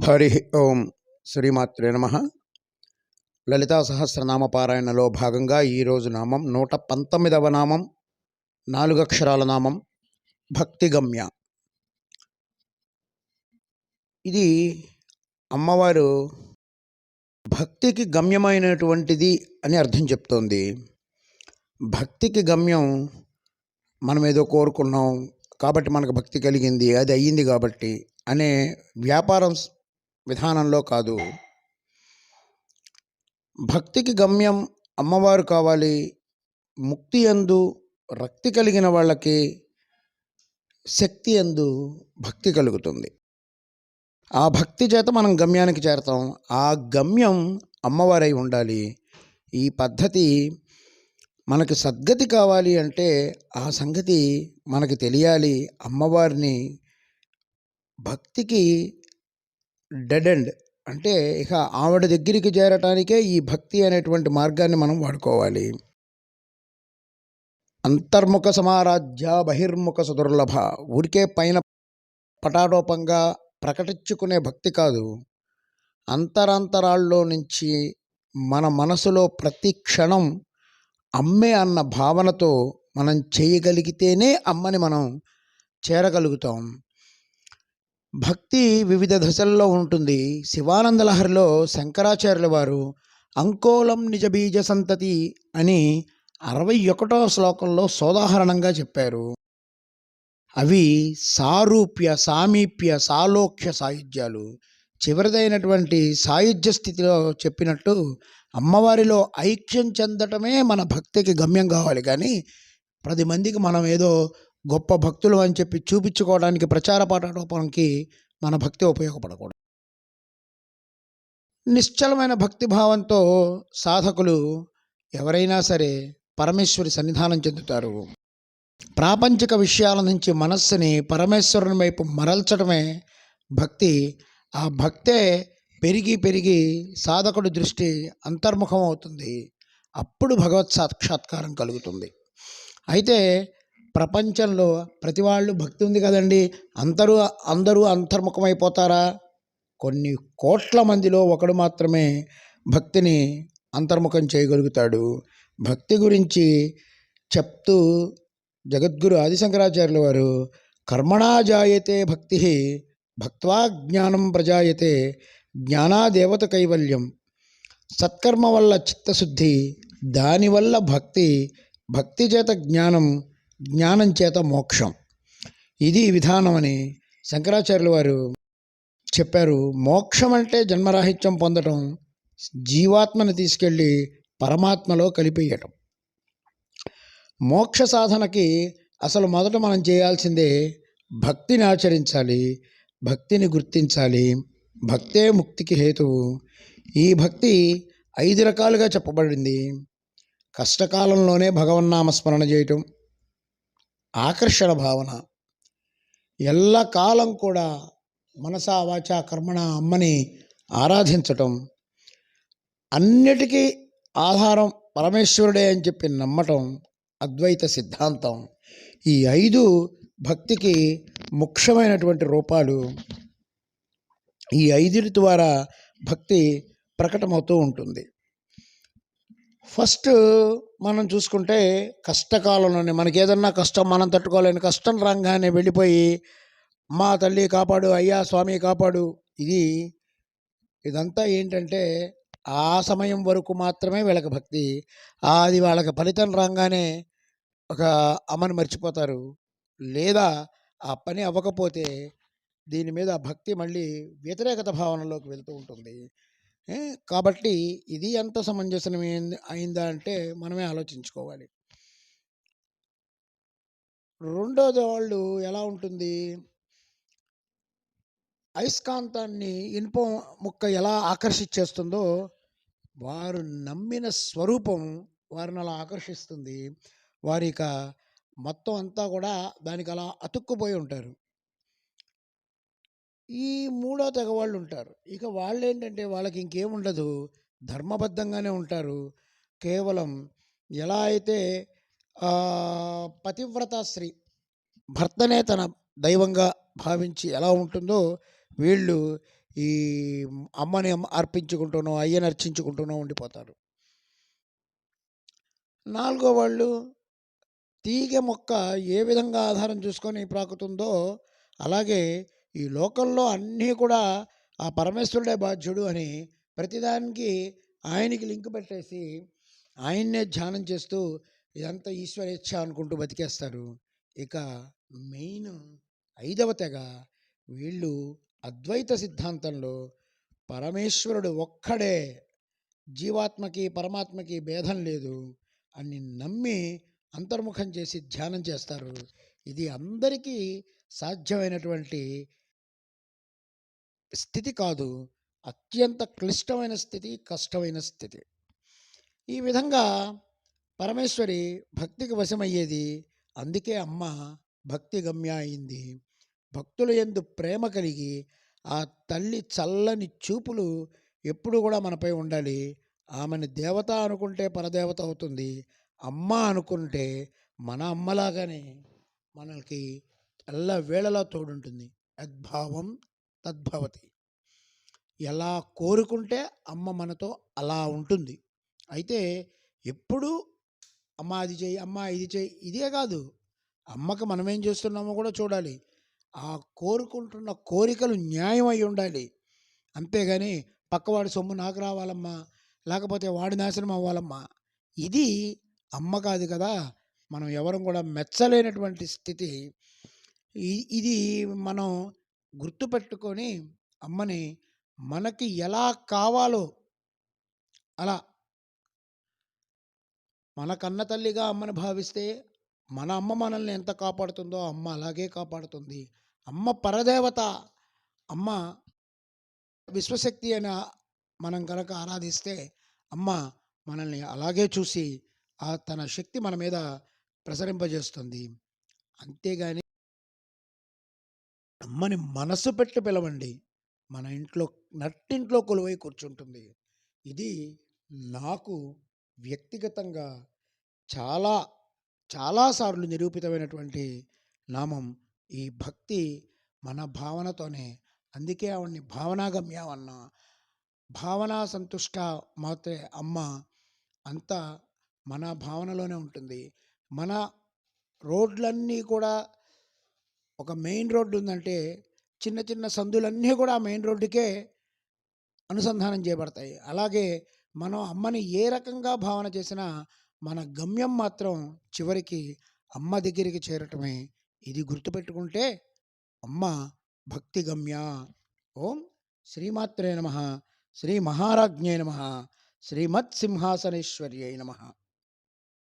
హరి ఓం శ్రీమాత్రే నమ. లలితా సహస్రనామ పారాయణలో భాగంగా ఈరోజు నామం నూట పంతొమ్మిదవ నామం నాలుగు అక్షరాల నామం భక్తిగమ్య ఇది అమ్మవారు భక్తికి గమ్యమైనటువంటిది అని అర్థం చెప్తోంది. భక్తికి గమ్యం మనం ఏదో కోరుకున్నాం కాబట్టి మనకు భక్తి కలిగింది అది అయ్యింది కాబట్టి అనే వ్యాపారం విధానంలో కాదు. భక్తికి గమ్యం అమ్మవారు కావాలి. ముక్తి అందు రక్తి కలిగిన వాళ్ళకి శక్తి ఎందు భక్తి కలుగుతుంది. ఆ భక్తి చేత మనం గమ్యానికి చేరతాం. ఆ గమ్యం అమ్మవారై ఉండాలి. ఈ పద్ధతి మనకి సద్గతి కావాలి అంటే ఆ సంగతి మనకి తెలియాలి. అమ్మవారిని భక్తికి డెడ్ ఎండ్. అంటే ఇక ఆవిడ దగ్గరికి చేరటానికే ఈ భక్తి అనేటువంటి మార్గాన్ని మనం వాడుకోవాలి. అంతర్ముఖ సమారాధ్య బహిర్ముఖ సుదుర్లభ. ఊరికే పైన పటాటోపంగా ప్రకటించుకునే భక్తి కాదు. అంతరాంతరాల్లో నుంచి మన మనసులో ప్రతి క్షణం అమ్మే అన్న భావనతో మనం చేయగలిగితేనే అమ్మని మనం చేరగలుగుతాం. భక్తి వివిధ దశల్లో ఉంటుంది. శివానందలహరిలో శంకరాచార్యుల వారు అంకోలం నిజ బీజ సంతతి అని అరవై ఒకటో శ్లోకంలో సోదాహరణంగా చెప్పారు. అవి సారూప్య సామీప్య సాలోక్య సాయుధ్యాలు. చివరిదైనటువంటి సాయుధ్య స్థితిలో చెప్పినట్టు అమ్మవారిలో ఐక్యం చెందటమే మన భక్తికి గమ్యం కావాలి. కానీ పది మందికి మనం ఏదో గొప్ప భక్తులు అని చెప్పి చూపించుకోవడానికి ప్రచార పాఠాటోపంకి మన భక్తి ఉపయోగపడకూడదు. నిశ్చలమైన భక్తి భావంతో సాధకులు ఎవరైనా సరే పరమేశ్వరి సన్నిధానం చెందుతారు. ప్రాపంచిక విషయాల నుంచి మనస్సుని పరమేశ్వరుని వైపు మరల్చడమే భక్తి. ఆ భక్తే పెరిగి పెరిగి సాధకుడి దృష్టి అంతర్ముఖం అవుతుంది అప్పుడు భగవత్ సాక్షాత్కారం కలుగుతుంది. అయితే ప్రపంచంలో ప్రతి వాళ్ళు భక్తి ఉంది కదండి. అందరూ అందరూ అంతర్ముఖమైపోతారా? కొన్ని కోట్ల మందిలో ఒకడు మాత్రమే భక్తిని అంతర్ముఖం చేయగలుగుతాడు. భక్తి గురించి చెప్తూ జగద్గురు ఆదిశంకరాచార్యుల వారు కర్మణా జాయతే భక్తి భక్వా జ్ఞానం ప్రజాయతే జ్ఞానాదేవత కైవల్యం. సత్కర్మ వల్ల చిత్తశుద్ధి దానివల్ల భక్తి భక్తి చేత జ్ఞానం జ్ఞానం చేత మోక్షం. ఇది విధానం అని శంకరాచార్యుల వారు చెప్పారు. మోక్షం అంటే జన్మరాహిత్యం పొందటం జీవాత్మని తీసుకెళ్ళి పరమాత్మలో కలిపేయటం. మోక్ష సాధనకి అసలు మొదట మనం చేయాల్సిందే భక్తిని ఆచరించాలి భక్తిని గుర్తించాలి భక్తే ముక్తికి హేతువు. ఈ భక్తి ఐదు రకాలుగా చెప్పబడింది. కష్టకాలంలోనే భగవన్నామస్మరణ చేయటం ఆకర్షణ భావన. ఎల్లకాలం కూడా మనసా వాచ కర్మణ అమ్మని ఆరాధించటం. అన్నిటికీ ఆధారం పరమేశ్వరుడే అని చెప్పి నమ్మటం అద్వైత సిద్ధాంతం. ఈ ఐదు భక్తికి ముఖ్యమైనటువంటి రూపాలు ఈ ఐదుటి ద్వారా భక్తి ప్రకటమవుతూ ఉంటుంది. ఫస్ట్ మనం చూసుకుంటే కష్టకాలంలోనే మనకి ఏదన్నా కష్టం మనం తట్టుకోలేని కష్టం రాగానే వెళ్ళిపోయి మా తల్లి కాపాడు అయ్యా స్వామి కాపాడు. ఇది ఇదంతా ఏంటంటే ఆ సమయం వరకు మాత్రమే వీళ్ళకి భక్తి. అది వాళ్ళకి ఫలితం రాగానే ఒక అమ్మని మర్చిపోతారు. లేదా ఆ పని అవ్వకపోతే దీని మీద భక్తి మళ్ళీ వ్యతిరేకత భావనలోకి వెళ్తూ ఉంటుంది. కాబట్టి ఇది ఎంత సమంజసం అయిందా అంటే మనమే ఆలోచించుకోవాలి. రెండోది వాళ్ళు ఎలా ఉంటుంది? అయస్కాంతాన్ని ఇనుప ముక్క ఎలా ఆకర్షించేస్తుందో వారు నమ్మిన స్వరూపం వారిని అలా ఆకర్షిస్తుంది. వారి యొక్క మొత్తం అంతా కూడా దానికి అలా అతుక్కుపోయి ఉంటారు. ఈ మూడో తెగ వాళ్ళు ఉంటారు ఇక వాళ్ళు ఏంటంటే వాళ్ళకి ఇంకేముండదు ధర్మబద్ధంగానే ఉంటారు. కేవలం ఎలా అయితే పతివ్రత స్త్రీ భర్తనే తన దైవంగా భావించి ఎలా ఉంటుందో వీళ్ళు ఈ అమ్మని అమ్మ అర్పించుకుంటూనో అయ్యని అర్చించుకుంటూనో ఉండిపోతారు. నాలుగో వాళ్ళు తీగ మొక్క ఏ విధంగా ఆధారం చూసుకొని ప్రాకుతుందో అలాగే ఈ లోకంలో అన్నీ కూడా ఆ పరమేశ్వరుడే బాధ్యుడు అని ప్రతిదానికి ఆయనకి లింక్ పెట్టేసి ఆయన్నే ధ్యానం చేస్తూ ఇదంతా ఈశ్వరేచ్ఛ అనుకుంటూ బతికేస్తారు. ఇక మెయిన్ ఐదవ తెగ వీళ్ళు అద్వైత సిద్ధాంతంలో పరమేశ్వరుడు ఒక్కడే జీవాత్మకి పరమాత్మకి భేదం లేదు అని నమ్మి అంతర్ముఖం చేసి ధ్యానం చేస్తారు. ఇది అందరికీ సాధ్యమైనటువంటి స్థితి కాదు. అత్యంత క్లిష్టమైన స్థితి కష్టమైన స్థితి. ఈ విధంగా పరమేశ్వరి భక్తికి వశమయ్యేది అందుకే అమ్మ భక్తి గమ్య అయింది. భక్తుల ఎందు ప్రేమ కలిగి ఆ తల్లి చల్లని చూపులు ఎప్పుడు కూడా మనపై ఉండాలి. ఆమెను దేవత అనుకుంటే పరదేవత అవుతుంది. అమ్మ అనుకుంటే మన అమ్మలాగానే మనకి ఎల్ల వేళలా తోడుంటుంది. యద్భావం తద్భవతి. ఎలా కోరుకుంటే అమ్మ మనతో అలా ఉంటుంది. అయితే ఎప్పుడు అమ్మ అది చేయి అమ్మ ఇది చేయి ఇదే కాదు. అమ్మకి మనం ఏం చేస్తున్నామో కూడా చూడాలి. ఆ కోరుకుంటున్న కోరికలు న్యాయం అయి ఉండాలి. అంతేగాని పక్కవాడి సొమ్ము నాకు రావాలమ్మా లేకపోతే వాడి నాశనం అవ్వాలమ్మా. ఇది అమ్మ కాదు కదా! మనం ఎవరం కూడా మెచ్చలేనటువంటి స్థితి. ఇది మనం గుర్తుపెట్టుకొని అమ్మని మనకి ఎలా కావాలో అలా. మన కన్న తల్లిగా అమ్మని భావిస్తే మన అమ్మ మనల్ని ఎంత కాపాడుతుందో అమ్మ అలాగే కాపాడుతుంది. అమ్మ పరదేవత అమ్మ విశ్వశక్తి అని మనం కనుక ఆరాధిస్తే అమ్మ మనల్ని అలాగే చూసి ఆ తన శక్తి మన మీద ప్రసరింపజేస్తుంది. అంతేగాని అమ్మని మనసు పెట్టి పిలవండి. మన ఇంట్లో నట్టింట్లో కొలువై కూర్చుంటుంది. ఇది నాకు వ్యక్తిగతంగా చాలా చాలాసార్లు నిరూపితమైనటువంటి నామం. ఈ భక్తి మన భావనతోనే. అందుకే ఆవిడ్ని భావనాగమ్యం అన్న భావనా సంతుష్ట మాత్రే అమ్మ అంతా మన భావనలోనే ఉంటుంది. మన రోడ్లన్నీ కూడా ఒక మెయిన్ రోడ్డు ఉందంటే చిన్న చిన్న సందులన్నీ కూడా ఆ మెయిన్ రోడ్డుకే అనుసంధానం చేయబడతాయి. అలాగే మనం అమ్మని ఏ రకంగా భావన చేసినా మన గమ్యం మాత్రం చివరికి అమ్మ దగ్గరికి చేరటమే. ఇది గుర్తుపెట్టుకుంటే అమ్మ భక్తి గమ్య. ఓం శ్రీమాత్రే నమ. శ్రీ మహారాజ్ఞే నమ. శ్రీమత్ సింహాసనేశ్వర్యై నమ.